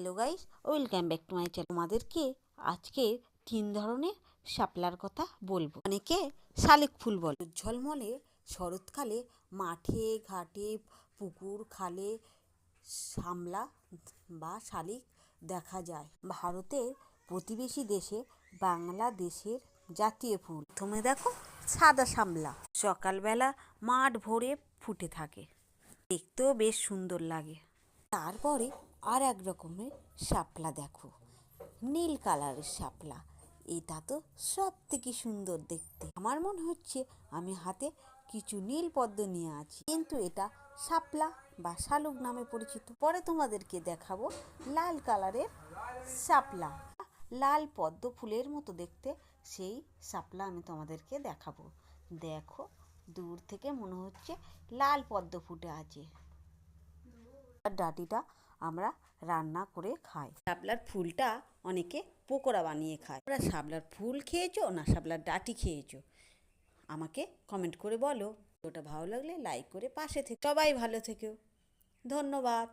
Hello guys welcome back to my channel তোমাদেরকে আজকে তিন ধরনের শাপলার কথা বলব। অনেকে শালিক ফুল বলে। ঝলমলে শরৎকালে মাঠে, ঘাটে, পুকুর খালে শামলা বা শালিক দেখা যায়। ভারতের প্রতিবেশী দেশে বাংলাদেশের জাতীয় ফুল। প্রথমে দেখো, সাদা শামলা। সকালবেলা মাঠ ভরে ফুটে থাকে। দেখতেও বেশ সুন্দর লাগে। তারপরে আর এক রকমের শাপলা দেখো। নীল কালারের শাপলা। এটা তো সব থেকে সুন্দর দেখতে। আমার মনে হচ্ছে আমি হাতে কিছু নীল পদ্ম নিয়ে আছি। কিন্তু এটা শাপলা বা শালুক নামে পরিচিত। পরে তোমাদেরকে দেখাবো লাল কালারের শাপলা। লাল পদ্ম ফুলের মতো দেখতে সেই শাপলা আমি তোমাদেরকে দেখাবো। দেখো, দূর থেকে মনে হচ্ছে লাল পদ্ম ফুটে আছে। ডাঁটিটা আমরা রান্না করে খাই। শাপলার ফুলটা অনেকে পকোড়া বানিয়ে খায়। তোমরা শাপলার ফুল খেয়েছো না শাপলার ডাটি খেয়েছো? আমাকে কমেন্ট করে বলো। ওটা ভালো লাগলে লাইক করে পাশে থেকে সবাই ভালো থেকেও। ধন্যবাদ।